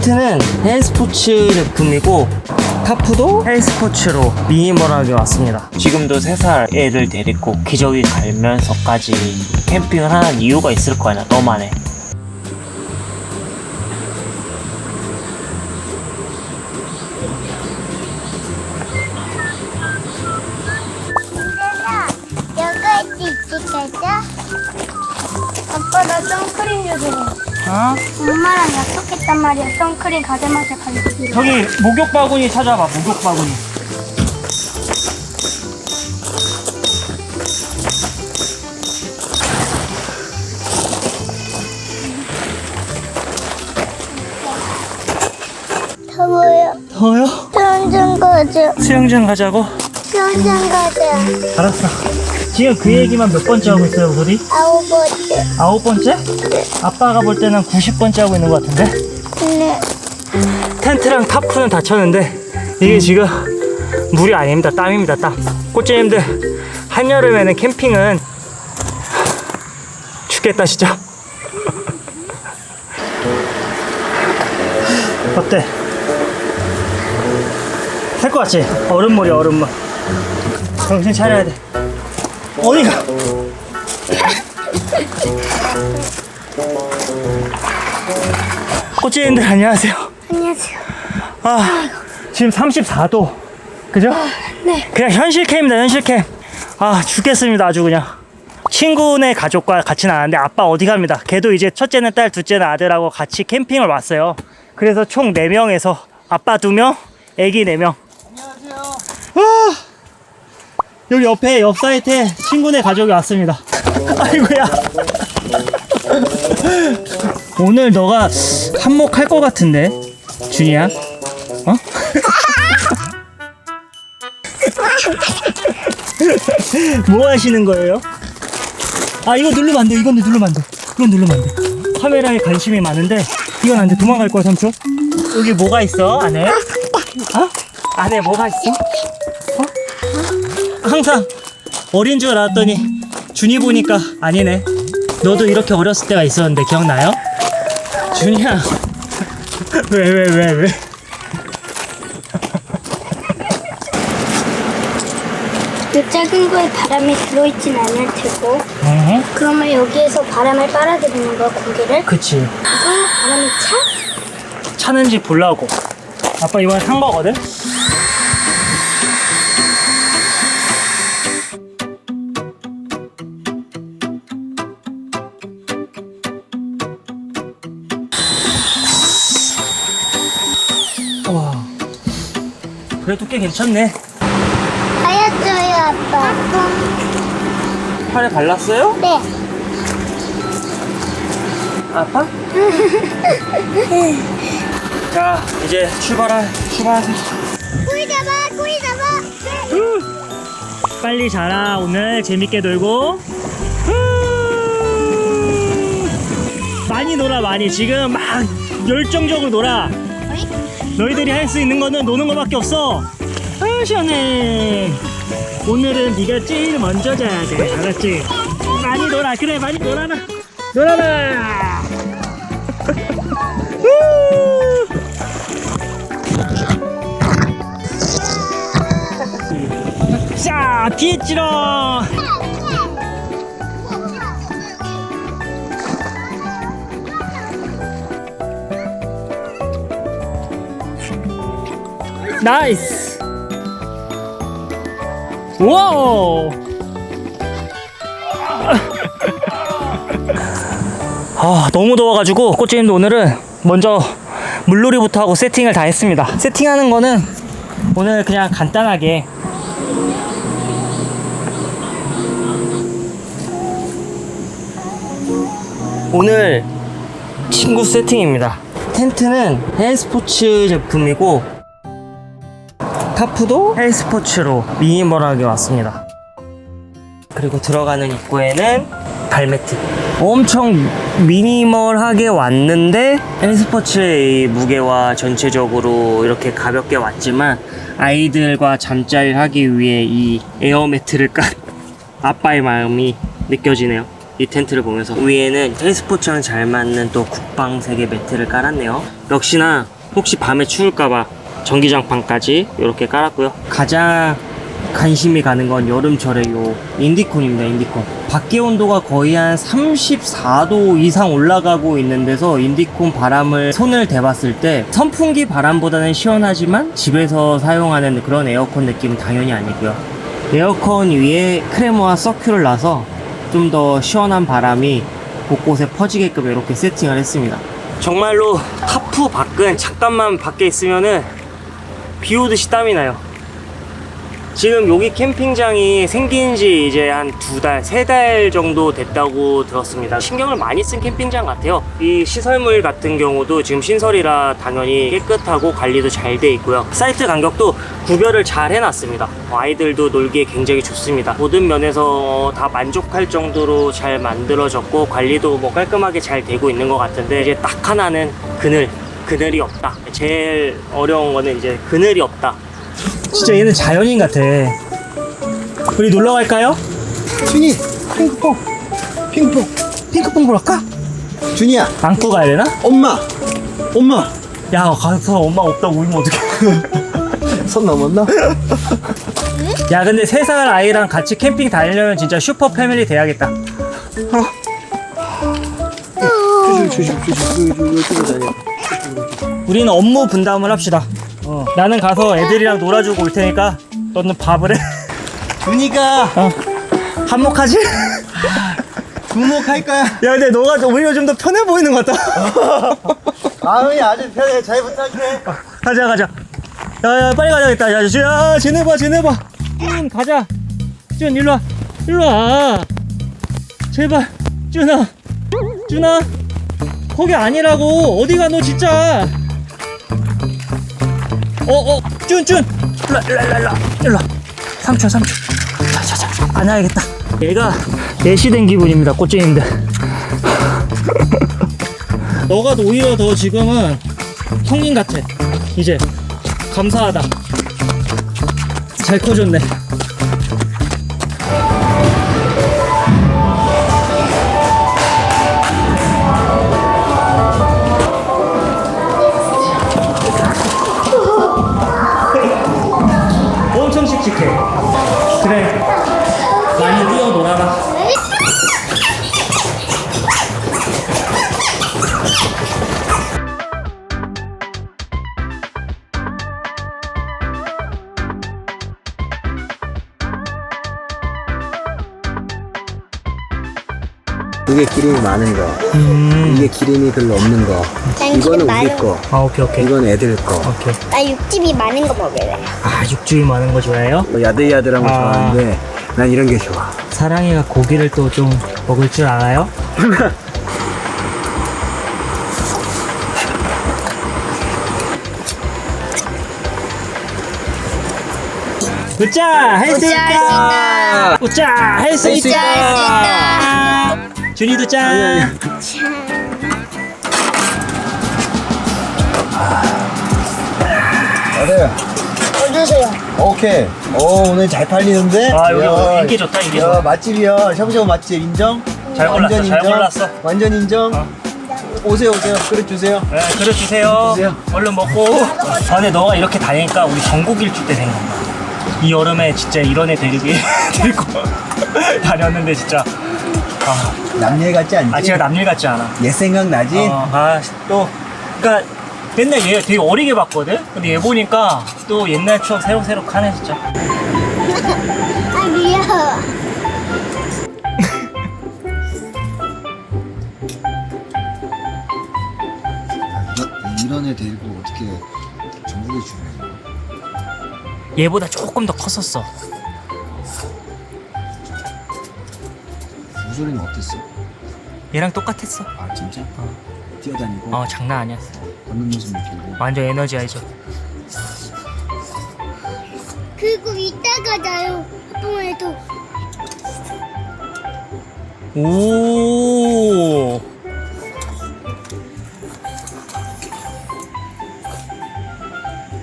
텐트는 헬스포츠 제품이고 타프도 헬스포츠로 미니멀하게 왔습니다. 지금도 3살 애들 데리고 기저귀 갈면서까지 캠핑을 하는 이유가 있을 거 아니야, 너만의. 어? 엄마랑 약속했단 말이야. 선크림 가자마자 갈기로. 저기 목욕 바구니 찾아봐, 목욕 바구니. 더워요. 더워요? 수영장 가자. 수영장 가자고? 수영장 가자. 알았어. 지금 그 얘기만 몇 번째 하고 있어요, 우리? 아홉 번째. 아홉 번째? 아빠가 볼 때는 90번째 하고 있는 것 같은데? 네. 텐트랑 타프는 다 쳤는데 이게 지금 물이 아닙니다 땀입니다 땀 꽃제님들 한여름에는 캠핑은 죽겠다 진짜 어때? 살 것 같지? 얼음물이 얼음물 정신 차려야 돼 어디가? 꽃제님들 안녕하세요 안녕하세요. 아, 지금 34도. 그죠? 네. 그냥 현실캠입니다, 현실캠. 아, 죽겠습니다, 아주 그냥. 친구네 가족과 같이 나왔는데 아빠 어디 갑니다. 걔도 이제 첫째는 딸, 둘째는 아들하고 같이 캠핑을 왔어요. 그래서 총 4명에서 아빠 2명, 애기 4명. 안녕하세요. 아, 여기 옆에 옆 사이트에 친구네 가족이 왔습니다. 아이고야. 오늘 너가 한몫할 것 같은데, 준이야? 어? 뭐 하시는 거예요? 아 이거 누르면 안 돼. 이건 누르면 안 돼. 이건 누르면 안 돼. 카메라에 관심이 많은데 이건 안 돼. 도망갈 거야 삼촌. 여기 뭐가 있어 안에? 어? 안에 뭐가 있어? 어? 항상 어린 줄 알았더니 준이 보니까 아니네. 너도 이렇게 어렸을 때가 있었는데 기억나요? 준이야. 왜 왜 왜 왜? 이 작은 거에 바람이 들어있진 않을 테고 어? 그러면 여기에서 바람을 빨아들이는 거야 고기를 그치. 그래서 바람이 차? 차는지 보려고. 아빠 이번에 산 거거든? 그래도 꽤 괜찮네. 하얗죠요 아빠 팔에 발랐어요? 네 아파? 자, 이제 출발하, 출발하세요. 꼬리 잡아 꼬리 잡아 빨리 자라 오늘 재밌게 놀고 후! 많이 놀아 많이 지금 막 열정적으로 놀아 너희들이 할 수 있는 거는 노는 거밖에 없어. 아 시원해. 오늘은 네가 제일 먼저 자야 돼. 알았지? 많이 놀아. 그래 많이 놀아라. 놀아라. 후! 자 뒤에 찌러 나이스. 와우. 아 너무 더워가지고 꽃제님도 오늘은 먼저 물놀이부터 하고 세팅을 다 했습니다. 세팅하는 거는 오늘 그냥 간단하게. 오늘 친구 세팅입니다. 텐트는 헬스포츠 제품이고 타프도 헬스포츠로 미니멀하게 왔습니다. 그리고 들어가는 입구에는 발매트. 엄청 미니멀하게 왔는데 헬스포츠의 이 무게와 전체적으로 이렇게 가볍게 왔지만 아이들과 잠자리를 하기 위해 이 에어매트를 깐 아빠의 마음이 느껴지네요. 이 텐트를 보면서 위에는 e스포츠랑 잘 맞는 또 국방세계 매트를 깔았네요. 역시나 혹시 밤에 추울까봐 전기장판까지 이렇게 깔았고요. 가장 관심이 가는 건 여름철에 요 인디콘입니다. 인디콘. 밖에 온도가 거의 한 34도 이상 올라가고 있는 데서 인디콘 바람을 손을 대봤을 때 선풍기 바람보다는 시원하지만 집에서 사용하는 그런 에어컨 느낌은 당연히 아니고요. 에어컨 위에 크레모와 서큐를 놔서 좀 더 시원한 바람이 곳곳에 퍼지게끔 이렇게 세팅을 했습니다. 정말로 하프 밖은 잠깐만 밖에 있으면은 비 오듯이 땀이 나요. 지금 여기 캠핑장이 생긴 지 이제 한 두 달, 세 달 정도 됐다고 들었습니다. 신경을 많이 쓴 캠핑장 같아요. 이 시설물 같은 경우도 지금 신설이라 당연히 깨끗하고 관리도 잘 돼 있고요. 사이트 간격도 구별을 잘 해놨습니다. 어, 아이들도 놀기에 굉장히 좋습니다. 모든 면에서 어, 다 만족할 정도로 잘 만들어졌고 관리도 뭐 깔끔하게 잘 되고 있는 것 같은데 이제 딱 하나는 그늘, 그늘이 없다. 제일 어려운 거는 이제 그늘이 없다. 진짜 얘는 자연인 같아. 우리 놀러 갈까요? 준이 핑크퐁 핑퐁 핑크퐁 보러 갈까? 준이야 안고 가야 되나? 엄마 엄마 야, 가서 엄마 없다고 울면 어떡해. 손 넘었나? 야, 근데 세 살 아이랑 같이 캠핑 다니려면 진짜 슈퍼 패밀리 돼야겠다. 조심 조심 조심 조심 조심 다녀 우리는 업무 분담을 합시다. 어. 나는 가서 애들이랑 놀아주고 올 테니까 너는 밥을 해. 준이가 어. 한몫하지? 주목할 거야 야, 근데 너가 오히려 좀 더 편해 보이는 것 같다. 마음이 아주 편해 잘 부탁해 가자 가자 야, 야 빨리 가자겠다 야, 야, 야 쟤네 봐 쟤네 봐준 가자 준 일로 와 일로 와 제발 준아 준아 거기 아니라고. 어디 가 너 진짜? 어어 와, 일로 와, 일로 와 삼촌 삼촌. 자자자 안아야겠다. 얘가 내시된 기분입니다 꽃쟁이인데. 너가 오히려 더 지금은 형님 같아. 이제 감사하다. 잘 커줬네. 기름이 많은 거 음. 이게 기름이 별로 없는 거 난 이거는 기름 우리 많은 거아 오케이 오케이. 이건 애들 거 오케이. 나 육즙이 많은 거 먹을래. 아 육즙이 많은 거 좋아해요? 뭐 야들야들한 거 아. 좋아하는데 난 이런 게 좋아 사랑이가 고기를 또 좀 먹을 줄 알아요? 웃자 할 수 있다 웃자 할수수 있다 준이도 짠 어때요? 어주세요. 오케이 오 오늘 잘 팔리는데 아, 여기 야, 인기 좋다, 인기 야, 좋아. 맛집이야 샤브샤브 맛집 인정? 잘 골랐어, 완전 잘 인정? 골랐어. 완전 인정? 어. 오세요 오세요 그릇 주세요 네, 그릇 주세요. 주세요. 얼른 먹고. 아, 근데 너가 이렇게 다니니까 우리 전국 일주 때 생각나. 이 여름에 진짜 이런 애 데리고, 데리고 다녔는데 진짜. 아, 남일 같지 않지? 아, 제가 남일 같지 않아. 옛 생각 나지? 어, 아, 또, 그니까, 맨날 얘 되게 어리게 봤거든? 근데 얘 보니까 또 옛날 추억 새록새록 하네, 진짜. 아 미워. 너 이런 애 데리고 어떻게 전국에 주냐 얘보다 조금 더 컸었어. 우소리는 어땠어? 얘랑 똑같았어. 아 진짜? 뛰어다니고 어, 장난 아니었어. 걷는 모습 느끼고 완전 에너지 알죠? 그리고 이따가 나요. 아빠한테 오.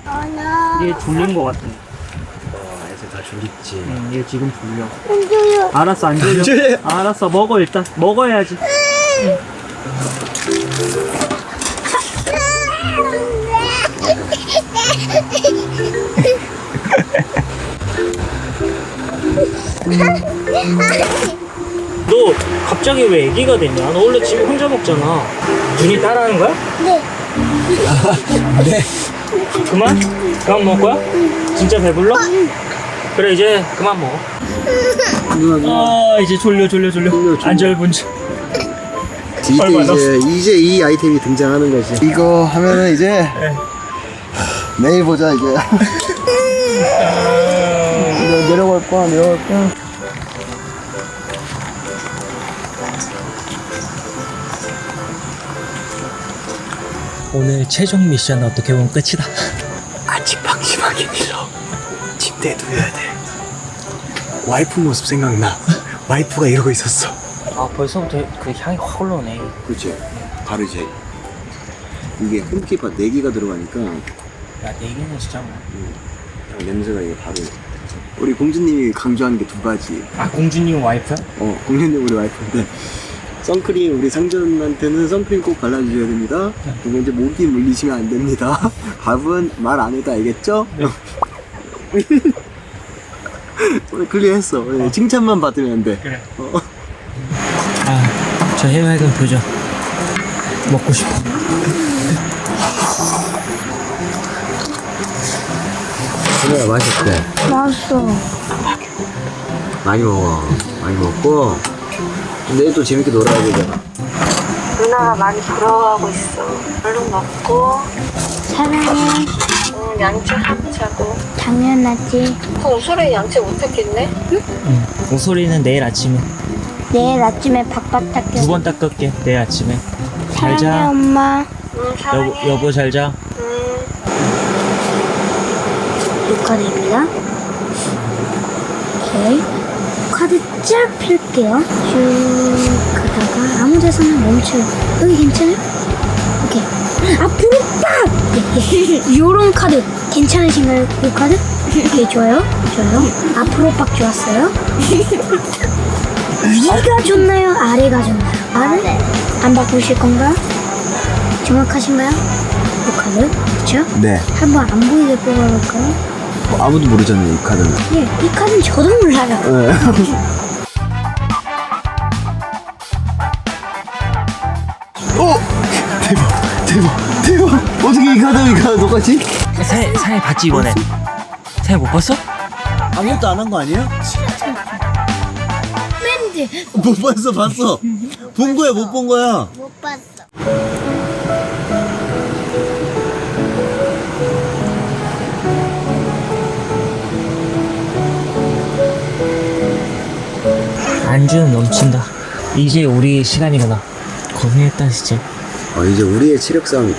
하나. 얘 졸린 것 같아. 어, 졸립지. 응, 얘 지금 졸려. 안 줘요. 알았어, 안 졸려. 졸려. 알았어, 먹어, 일단. 먹어야지. 너 갑자기 왜 애기가 됐냐? 너 원래 집에 혼자 먹잖아. 준이 따라하는 거야? 네. 네. 그만? 그만 먹을 거야? 진짜 배불러? 그래 이제 그만 먹어 누나 누나. 아 이제 졸려 졸려 졸려 졸려, 졸려. 안절분절 얼마 이제 이제 이 아이템이 등장하는 거지. 이거 하면은 이제 네. 내일 보자 이제. 이제 내려갈 거야 내려갈 거야. 오늘 최종 미션 어떻게 보면 끝이다 아직 방심하기 싫어. 침대에 누워야 돼. 와이프 모습 생각나. 와이프가 이러고 있었어. 아 벌써부터 그 향이 확 올라오네 그렇지. 다르지. 이게 홈키파 4개가 들어가니까 야 내기는 진짜 뭐. 냄새가 이게 바로. 우리 공주님이 강조하는 게 두 가지. 아 공주님 와이프? 어, 공주님 우리 와이프인데 선크림 우리 상전한테는 선크림 꼭 발라주셔야 됩니다. 두 번째 모기 물리시면 안 됩니다. 밥은 말 안 해도 알겠죠? 오늘 클리어했어. 네, 칭찬만 받으면 돼. 그래 어. 아 저 해맑은 표정 먹고 싶어 그래 맛있대. 맛있어. 많이 먹어. 많이 먹고 내일 또 재밌게 놀아야 되잖아. 누나가 많이 부러워하고 있어. 얼른 먹고, 사랑해. 응, 양치 하고 자고. 당연하지. 그 옷소리 양치 못했겠네? 목소리는 내일 아침에 내일 아침에 밥밥 닦여. 두 번 닦을게 내일 아침에 사랑해 잘자 엄마. 응, 여보, 사랑해. 여보 잘자 응. 이 카드입니다. 오케이. 카드 쫙 펼게요. 쭉 가다가 아무 데서나 멈춰요. 여기 괜찮아요? 오케이. 앞으로 빡! 요런 카드 괜찮으신가요? 이 카드? 오케이, 좋아요. 좋아요. 앞으로 빡 좋았어요. 위가 좋나요? 아래가 좋나요? 아래? 안 바꾸실 건가요? 정확하신가요? 이 카드. 그쵸? 네. 한번 안 보이게 뽑아볼까요? 뭐 아무도 모르잖아요 이 카드는. 예, 이 카드는 저도 몰라요. 어 대박 어떻게 이 카드 이 카드 똑같이? 새, 새해 봤지 이번에 새해 못 봤어? 아무것도 안 한 거 아니에요? 밴드 못 봤어 봤어. 본 거야 못 본 거야. 못 봤어. 안주는 넘친다 이제 우리 시간이구나 고생했다 진짜 어 이제 우리의 체력 싸움이다.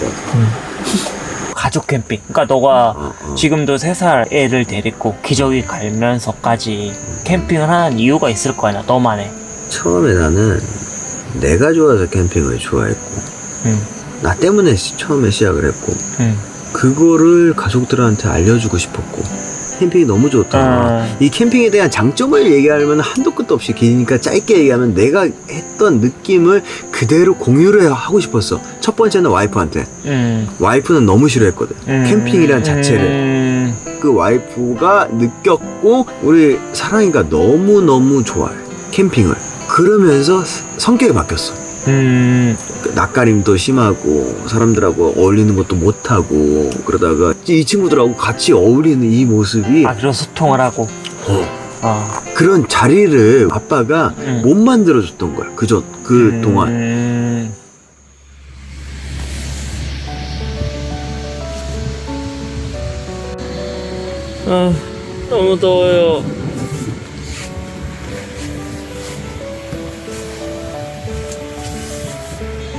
가족 캠핑 그러니까 너가 어, 어. 지금도 세 살 애를 데리고 기저귀 갈면서까지 캠핑을 하는 이유가 있을 거 아니야 너만의 처음에 나는 내가 좋아서 캠핑을 좋아했고 응, 나 때문에 시- 처음에 시작을 했고 응. 그거를 가족들한테 알려주고 싶었고 캠핑이 너무 좋다 아. 이 캠핑에 대한 장점을 얘기하면 한도 끝도 없이 기니까 짧게 얘기하면 내가 했던 느낌을 그대로 공유를 하고 싶었어 첫 번째는 와이프한테 응. 와이프는 너무 싫어했거든 음. 캠핑이란 자체를 음. 그 와이프가 느꼈고 우리 사랑이가 너무너무 좋아해 캠핑을 그러면서 성격이 바뀌었어 음. 그 낯가림도 심하고 사람들하고 어울리는 것도 못하고 그러다가 이 친구들하고 같이 어울리는 이 모습이 아 그런 소통을 하고 어, 어. 그런 자리를 아빠가 음. 못 만들어줬던 거야 그저 그 동안 음. 아, 너무 더워요.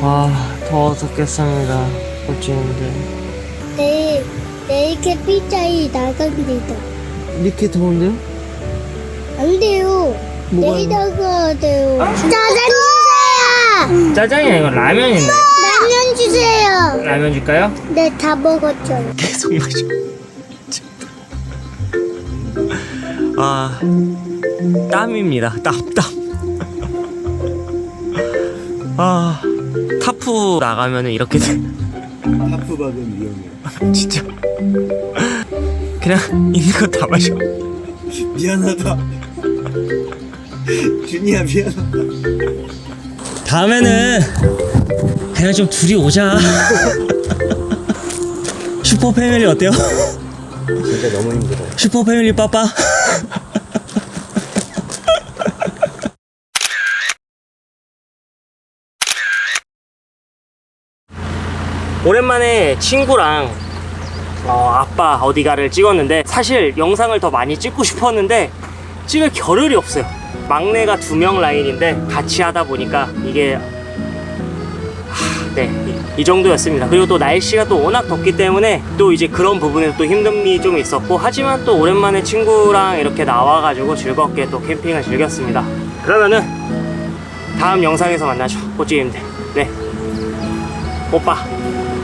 아, 더워서 깼습니다. 어찌인데. 내일 내일 캠핑장이 나갑니다. 이렇게 더운데요? 안 돼요. 뭐가요? 내일 나가야 돼요. 짜장 주세요. 짜장이 아니고 라면인데. 라면 주세요. 라면 줄까요? 네, 다 먹었죠. 계속 마셔. 아 땀입니다 땀 땀. 아 타프 나가면 은 이렇게 돼. 하프 박은 위험해요. 진짜 그냥 있는 거 다 마셔 미안하다. 준이야 미안하다. 다음에는 그냥 좀 둘이 오자 슈퍼 패밀리 어때요? 진짜 너무 힘들어. 슈퍼 패밀리 빠빠 오랜만에 친구랑 어, 아빠 어디가를 찍었는데 사실 영상을 더 많이 찍고 싶었는데 찍을 겨를이 없어요 막내가 두 명 라인인데 같이 하다 보니까 이게 하, 네, 이, 이 정도였습니다. 그리고 또 날씨가 또 워낙 덥기 때문에 또 이제 그런 부분에서 또 힘듦이 좀 있었고 하지만 또 오랜만에 친구랑 이렇게 나와가지고 즐겁게 또 캠핑을 즐겼습니다. 그러면은 다음 영상에서 만나죠, 꽃집님들. 네, 오빠.